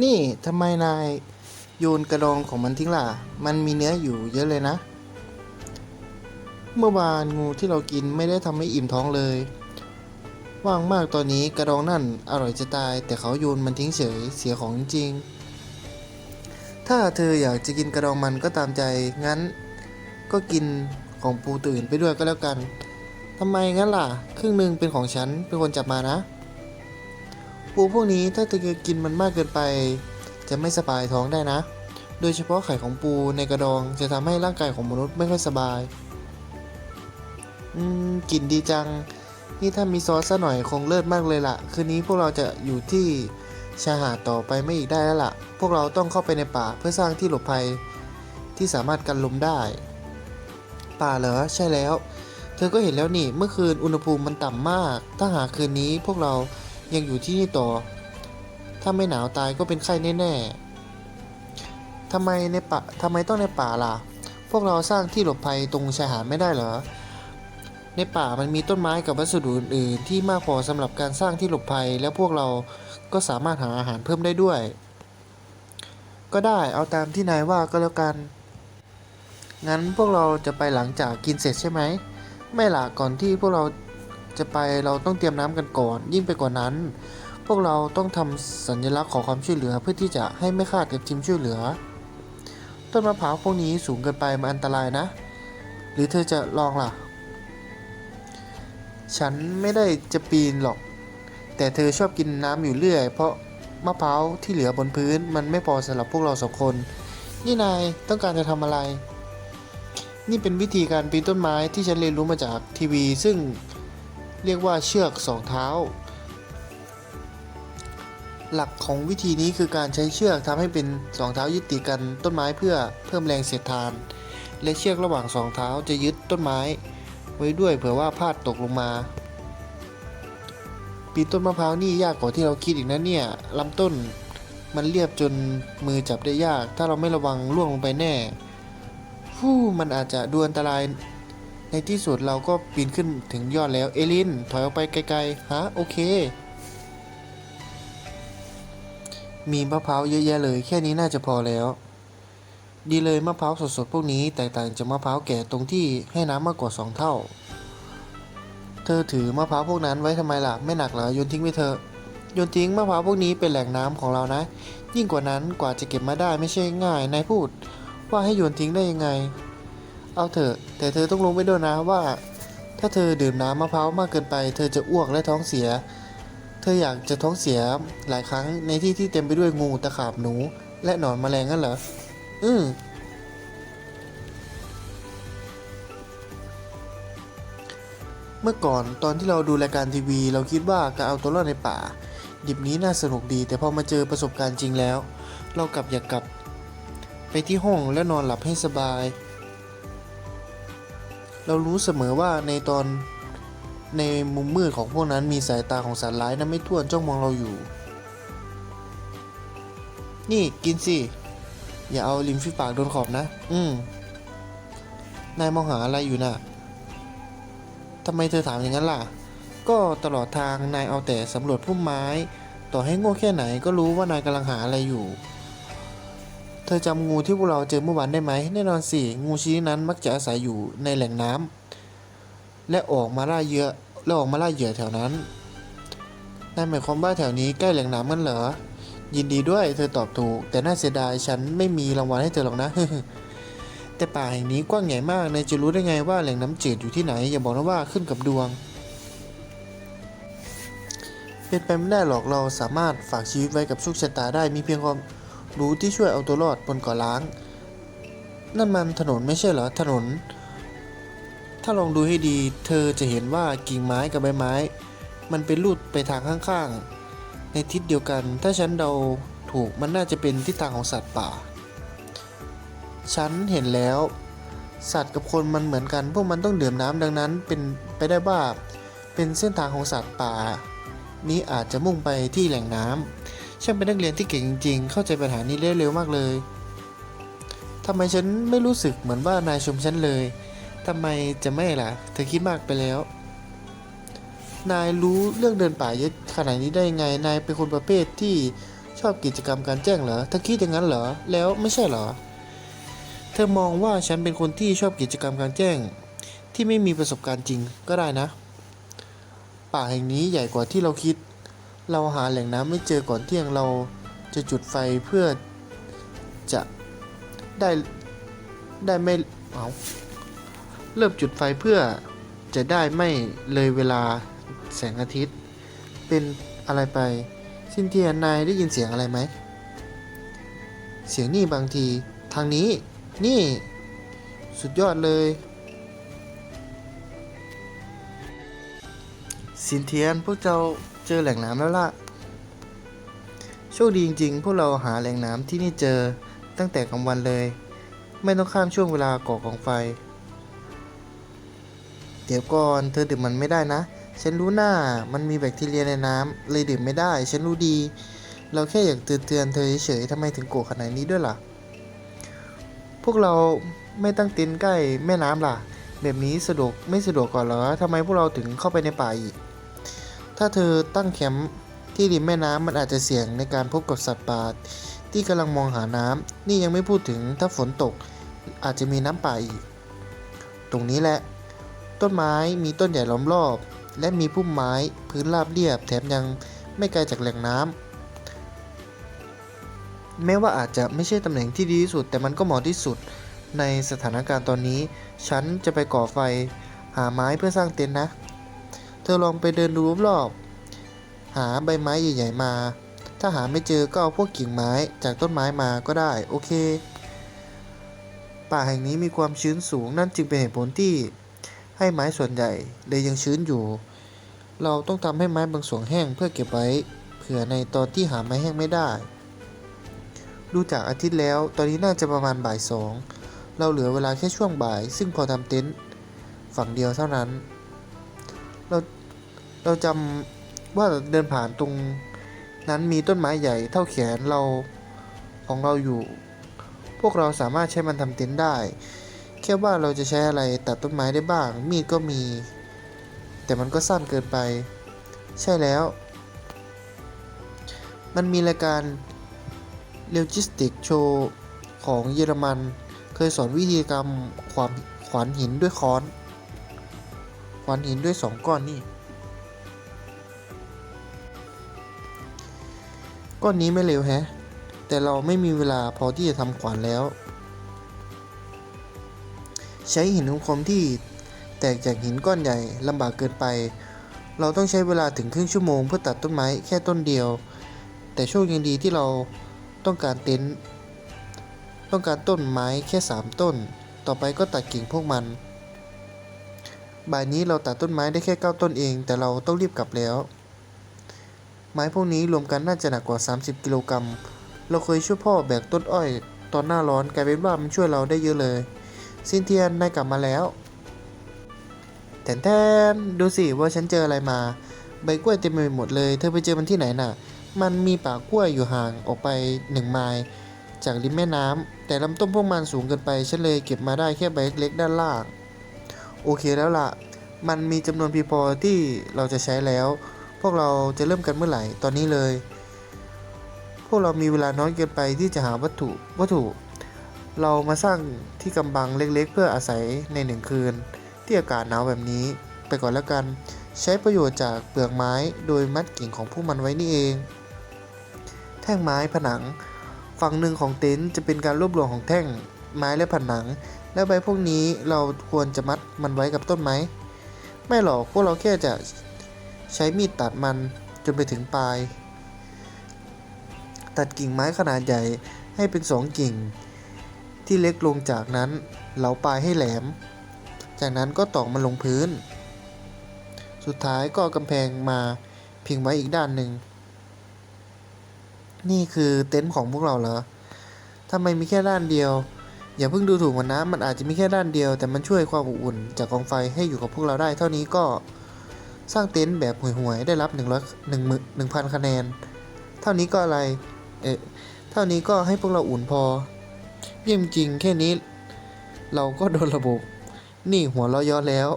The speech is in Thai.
นี่ทำไมนายโยนกระดองของมันทิ้งล่ะ มันมีเนื้ออยู่เยอะเลยนะ เมื่อวานงูที่เรากินไม่ได้ทำให้อิ่มท้องเลย ว่างมากตอนนี้กระดองนั่นอร่อยจะตาย แต่เขาโยนมันทิ้งเฉยเสียของจริง ถ้าเธออยากจะกินกระดองมันก็ตามใจงั้น ก็กินของปูตื่นไปด้วยก็แล้วกันทำไมงั้นล่ะ ครึ่งหนึ่งเป็นของฉันเป็นคนจับมานะ ปูพวกนี้ถ้าเธอกินมันมากเกินไป จะไม่สบายท้องได้นะ โดยเฉพาะไข่ของปูในกระดองจะทำให้ร่างกายของมนุษย์ไม่ค่อยสบาย อืมกลิ่นดีจัง นี่ถ้ามีซอสซะหน่อยคงเลิศมากเลยล่ะ คืนนี้พวกเราจะอยู่ที่ชายหาดต่อไปไม่อีกได้แล้วล่ะ พวกเราต้องเข้าไปในป่าเพื่อสร้างที่หลบภัยที่สามารถกันลมได้ ป่าเหรอใช่แล้ว เธอก็เห็นแล้วนี่ เมื่อคืนอุณหภูมิมันต่ำมาก ถ้าหากคืนนี้พวกเรา ยังอยู่ที่นี่ต่อ ถ้าไม่หนาวตายก็เป็นไข้แน่ๆทำไมในป่าทำไมต้องในป่าล่ะ พวกเราสร้างที่หลบภัยตรงชายหาดไม่ได้เหรอ ในป่ามันมีต้นไม้กับวัสดุอื่นๆที่มากพอสำหรับการสร้างที่หลบภัย และพวกเราก็สามารถหาอาหารเพิ่มได้ด้วย ก็ได้เอาตามที่นายว่าก็แล้วกัน งั้นพวกเราจะไปหลังจากกินเสร็จใช่ไหม ไม่ล่ะก่อนที่พวกเรา จะไปเราต้องเตรียมน้ำกันก่อน ยิ่งไปกว่านั้น พวกเราต้องทำสัญลักษณ์ขอความช่วยเหลือเพื่อที่จะให้ไม่ขาดกับทีมช่วยเหลือ ต้นมะพร้าวพวกนี้สูงเกินไปมันอันตรายนะ หรือเธอจะลองล่ะ ฉันไม่ได้จะปีนหรอก แต่เธอชอบกินน้ำอยู่เรื่อย เพราะมะพร้าวที่เหลือบนพื้นมันไม่พอสำหรับพวกเราสองคน นี่นายต้องการจะทำอะไร นี่เป็นวิธีการปีนต้นไม้ที่ฉันเรียนรู้มาจากทีวี ซึ่ง เรียกว่าเชือกสองเท้า หลักของวิธีนี้คือการใช้เชือกทำให้เป็นสองเท้ายึดติดกันต้นไม้เพื่อเพิ่มแรงเสียดทาน และเชือกระหว่างสองเท้าจะยึดต้นไม้ ไว้ด้วยเผื่อว่าพลาดตกลงมาปีนต้นมะพร้าวนี่ยากกว่าที่เราคิดอีกนะเนี่ยลำต้นมันเรียบจนมือจับได้ยาก ถ้าเราไม่ระวังล่วงลงไปแน่ฟู้มันอาจจะดูอันตราย ในที่สุดเราก็ปีนขึ้นถึงยอดแล้ว เอลิน ถอยออกไปไกลๆ ฮะ โอเค มีมะพร้าวเยอะแยะเลย แค่นี้น่าจะพอแล้ว ดีเลยมะพร้าวสดๆ พวกนี้แตกต่างจากมะพร้าวแก่ตรงที่ให้น้ำมากกว่า 2 เท่า เธอถือมะพร้าวพวกนั้นไว้ทำไมล่ะ ไม่หนักเหรอ โยนทิ้งไปเถอะ โยนทิ้งมะพร้าวพวกนี้เป็นแหล่งน้ำของเรานะ ยิ่งกว่านั้นกว่าจะเก็บมาได้ไม่ใช่ง่าย นายพูด ว่าให้โยนทิ้งได้ยังไง เอาเถอะแต่เธอต้องรู้ไว้ด้วยนะว่า ถ้าเธอดื่มน้ำมะพร้าวมากเกินไป เธอจะอ้วกและท้องเสีย เธออยากจะท้องเสียหลายครั้งในที่ที่เต็มไปด้วยงูตะขาบหนู และหนอนแมลงงั้นเหรออืมเมื่อก่อนตอนที่เราดูรายการทีวี เราคิดว่าการเอาตัวรอดในป่า ดิบนี้น่าสนุกดี แต่พอมาเจอประสบการณ์จริงแล้ว เรากลับอยากกลับ ไปที่ห้องแล้วนอนหลับให้สบาย เรารู้เสมอว่าในตอนในมุมมืดของพวกนั้นมีสายตาของสัตว์ร้ายนั้นไม่ท้วนจ้องมองเราอยู่ นี่กินสิ อย่าเอาริมฝีปากโดนขอบนะ อืม นายมองหาอะไรอยู่น่ะทำไมเธอถามอย่างนั้นล่ะ ก็ตลอดทางนายเอาแต่สำรวจพุ่มไม้ ต่อให้โง่แค่ไหนก็รู้ว่านายกำลังหาอะไรอยู่ ธอจำงูที่พวกเราเจอเมื่อวานได้ไหม แน่นอนสิ งูชนิดนั้นมักจะอาศัยอยู่ในแหล่งน้ำและออกมาล่าเหยื่อและออกมาล่าเหยื่อแถวนั้นนายหมายความว่าแถวนี้ใกล้แหล่งน้ำกันเหรอ ยินดีด้วย เธอตอบถูก แต่น่าเสียดายฉันไม่มีรางวัลให้เธอหรอกนะ แต่ป่าแห่งนี้กว้างใหญ่มากนายจะรู้ได้ไงว่าแหล่งน้ำจืดอยู่ที่ไหน อย่าบอกนะว่าขึ้นกับดวง เป็นไปไม่ได้หรอกเราสามารถฝากชีวิตไว้กับโชคชะตาได้มีเพียงความ รู้ที่ช่วยเอาตัวรอดบนเกาะล้าง นั่นมันถนนไม่ใช่เหรอถนน ถ้าลองดูให้ดีเธอจะเห็นว่ากิ่งไม้กับใบไม้ มันเป็นลูดไปทางข้างๆ ในทิศเดียวกัน ถ้าฉันเดาถูกมันน่าจะเป็นทิศทางของสัตว์ป่า ฉันเห็นแล้ว สัตว์กับคนมันเหมือนกัน พวกมันต้องดื่มน้ำดังนั้น เป็นไปได้ว่าเป็นเส้นทางของสัตว์ป่า นี้อาจจะมุ่งไปที่แหล่งน้ำ ช่างเป็นนักเรียนที่เก่งจริง ๆ เข้าใจปัญหานี้ได้เร็วมากเลยทำไมฉันไม่รู้สึกเหมือนว่านายชมฉันเลยทำไมจะไม่ล่ะ เธอคิดมากไปแล้ว นายรู้เรื่องเดินป่าเยอะขนาดนี้ได้ยังไง นายเป็นคนประเภทที่ชอบกิจกรรมการแจ้งเหรอเธอคิดอย่างนั้นเหรอ แล้วไม่ใช่เหรอ เธอมองว่าฉันเป็นคนที่ชอบกิจกรรมการแจ้ง ที่ไม่มีประสบการณ์จริงก็ได้นะ ป่าแห่งนี้ใหญ่กว่าที่เราคิด เราหาแหล่งน้ำไม่เจอก่อนเที่ยงเราจะจุดไฟเพื่อจะได้ได้ไม่เอาเริ่มจุดไฟเพื่อจะได้ไม่เลยเวลาแสงอาทิตย์ เป็นอะไรไปซินเทียนายได้ยินเสียงอะไรไหม เสียงนี่บางทีทางนี้นี่สุดยอดเลย ซินเทียนพวกเจ้า เจอแหล่งน้ำแล้วล่ะ โชคดีจริงๆ พวกเราหาแหล่งน้ำที่นี่เจอตั้งแต่กลางวันเลย ไม่ต้องข้ามช่วงเวลาก่อกองไฟ เดี๋ยวก่อนเธอดื่มมันไม่ได้นะ ฉันรู้หน้ามันมีแบคทีเรียในน้ำเลยดื่มไม่ได้ ฉันรู้ดี เราแค่อยากเตือนเตือนเธอเฉยๆทำไมถึงโกรธขนาดนี้ด้วยล่ะ พวกเราไม่ตั้งเต็นท์ใกล้แม่น้ำล่ะ แบบนี้สะดวกไม่สะดวกก่อนเหรอทำไมพวกเราถึงเข้าไปในป่าอีก ถ้าเธอตั้งแคมป์ที่ริมแม่น้ำมันอาจจะเสี่ยงในการพบกับสัตว์ป่าที่กำลังมองหาน้ำนี่ยังไม่พูดถึงถ้าฝนตกอาจจะมีน้ำป่าอีก ตรงนี้แหละ ต้นไม้มีต้นใหญ่ล้อมรอบ และมีพุ่มไม้พื้นราบเรียบ แถมยังไม่ไกลจากแหล่งน้ำแม้ว่าอาจจะไม่ใช่ตำแหน่งที่ดีที่สุด แต่มันก็เหมาะที่สุดในสถานการณ์ตอนนี้ ฉันจะไปก่อไฟ หาไม้เพื่อสร้างเต็นท์นะ เธอลองไปเดินดูรอบๆหาใบไม้ใหญ่ๆมา ถ้าหาไม่เจอก็เอาพวกกิ่งไม้จากต้นไม้มาก็ได้ โอเค ป่าแห่งนี้มีความชื้นสูงนั่นจึงเป็นเหตุผลที่ ให้ไม้ส่วนใหญ่เลยยังชื้นอยู่ เราต้องทำให้ไม้บางส่วนแห้งเพื่อเก็บไว้เผื่อในตอนที่หาไม้แห้งไม่ได้ ดูจากอาทิตย์แล้ว ตอนนี้น่าจะประมาณบ่ายสองเราเหลือเวลาแค่ช่วงบ่าย ซึ่งพอทำเต็นท์ฝั่งเดียวเท่านั้น เราเราจำว่าเดินผ่านตรงนั้นมีต้นไม้ใหญ่เท่าแขนเราของเราอยู่ พวกเราสามารถใช้มันทำเต็นท์ได้ แค่ว่าเราจะใช้อะไรตัดต้นไม้ได้บ้าง มีดก็มี แต่มันก็สั้นเกินไป ใช่แล้ว มันมีรายการเลจิสติกโชว์ของเยอรมัน เคยสอนวิธีกรรมขวานขวานหินด้วยค้อน ขวานหินด้วยสองก้อนนี่ ก้อนนี้ไม่เร็วแฮะ แต่เราไม่มีเวลาพอที่จะทำขวานแล้ว ใช้หินคมที่แตกจากหินก้อนใหญ่ลำบากเกินไป เราต้องใช้เวลาถึงครึ่งชั่วโมงเพื่อตัดต้นไม้แค่ต้นเดียว แต่โชคยังดีที่เราต้องการเต็นท์ต้องการต้นไม้แค่ 3 ต้น ต่อไปก็ตัดกิ่งพวกมัน บ่ายนี้เราตัดต้นไม้ได้แค่9ต้นเอง แต่เราต้องรีบกลับแล้ว ไม้พวกนี้รวมกันน่าจะหนักกว่า 30 กิโลกรัม เราเคยช่วยพ่อแบกต้นอ้อย ตอนหน้าร้อนกลายเป็นว่ามันช่วยเราได้เยอะเลย ซินเทียนนายกลับมาแล้วแทนแทนดูสิว่าฉันเจออะไรมา ใบกล้วยเต็มไปหมดเลย เธอไปเจอมันที่ไหนน่ะ มันมีป่ากล้วยอยู่ห่างออกไปหนึ่งไมล์จากริมแม่น้ำแต่ลำต้นพวกมันสูงเกินไปฉันเลยเก็บมาได้แค่ใบเล็กๆด้านล่าง โอเคแล้วล่ะ มันมีจำนวนเพียงพอที่เราจะใช้แล้ว พวกเราจะเริ่มกันเมื่อไหร่ ตอนนี้เลย พวกเรามีเวลาน้อยเกินไปที่จะหาวัตถุ วัตถุ เรามาสร้างที่กำบังเล็กๆ เพื่ออาศัยในหนึ่งคืน ที่อากาศหนาวแบบนี้ ไปก่อนแล้วกัน ใช้ประโยชน์จากเปลือกไม้ โดยมัดกิ่งของพวกมันไว้นี่เอง แท่งไม้ผนัง ฝั่งหนึ่งของเต็นท์จะเป็นการรวบรวมของแท่งไม้และผนัง แล้วใบพวกนี้เราควรจะมัดมันไว้กับต้นไม้ ไม่หรอกพวกเราแค่จะใช้มีดตัดมันจนไปถึงปลาย ตัดกิ่งไม้ขนาดใหญ่ให้เป็นสองกิ่ง ที่เล็กลงจากนั้นเหลาปลายให้แหลม จากนั้นก็ตอกมันลงพื้น สุดท้ายก็กำแพงมาพิงไว้อีกด้านหนึ่ง นี่คือเต็นท์ของพวกเราเหรอทำไมมีแค่ด้านเดียว อย่าเพิ่งดูถูกมันนะมันอาจจะมีแค่ด้านเดียว แต่มันช่วยความอบอุ่นจากกองไฟให้อยู่กับพวกเราได้ เท่านี้ก็สร้างเต็นท์แบบห่วยๆได้รับ1 0 0 1 1 0 0คะแนน เท่านี้ก็อะไร เอ๊ะเท่านี้ก็ให้พวกเราอุ่นพอ เยี่ยมจริงแค่นี้ เราก็โดนระบบ นี่หัวเราะย้อแล้ว